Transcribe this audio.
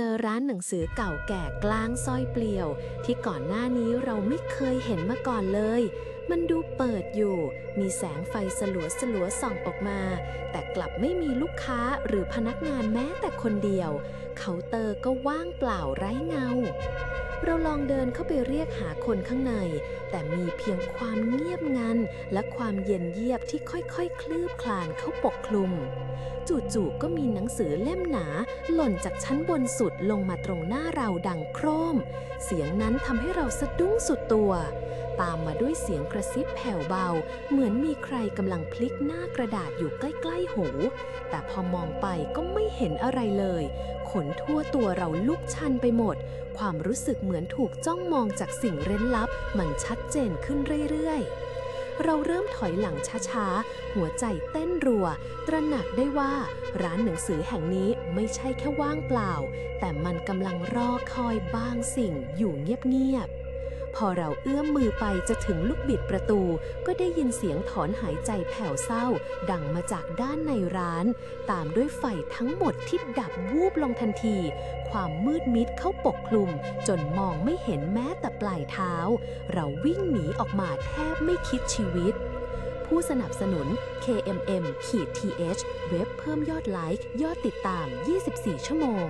เจอร้านหนังสือเก่าแก่กลางซอยเปลี่ยว ที่ก่อนหน้านี้เราไม่เคยเห็นมาก่อนเลย มันดูเปิดอยู่ มีแสงไฟสลัวสลัวส่องออกมา แต่กลับไม่มีลูกค้าหรือพนักงานแม้แต่คนเดียว เคาน์เตอร์ก็ว่างเปล่าไร้เงา เราลองเดินเข้าไปเรียกหาคนข้างใน แต่มีเพียงความเงียบงัน และความเย็นเยียบที่ค่อยๆคลืบคลานเข้าปกคลุม จู่ๆก็มีหนังสือเล่มหนา หล่นจากชั้นบนสุดลงมาตรงหน้าเราดังโครม เสียงนั้นทำให้เราสะดุ้งสุดตัว ตามมาด้วยเสียงกระซิบแผ่วเบา เหมือนมีใครกำลังพลิกหน้ากระดาษอยู่ใกล้ๆหู แต่พอมองไปก็ไม่เห็นอะไรเลย ขนทั่วตัวเราลุกชันไปหมด ความรู้สึกเหมือนถูกจ้องมองจากสิ่งเร้นลับ มันชัดเจนขึ้นเรื่อยๆ เราเริ่มถอยหลังช้าๆ หัวใจเต้นรัว ตระหนักได้ว่าร้านหนังสือแห่งนี้ไม่ใช่แค่ว่างเปล่า แต่มันกำลังรอคอยบางสิ่งอยู่เงียบๆ พอเราเอื้อมมือไปจะถึงลูกบิดประตู ก็ได้ยินเสียงถอนหายใจแผ่วเศร้า ดังมาจากด้านในร้าน ตามด้วยไฟทั้งหมดที่ดับวูบลงทันที ความมืดมิดเข้าปกคลุม จนมองไม่เห็นแม้แต่ปลายเท้า เราวิ่งหนีออกมาแทบไม่คิดชีวิตผู้สนับสนุน KMM ขีด th เว็บเพิ่มยอดไลค์ ยอดติดตาม 24 ชั่วโมง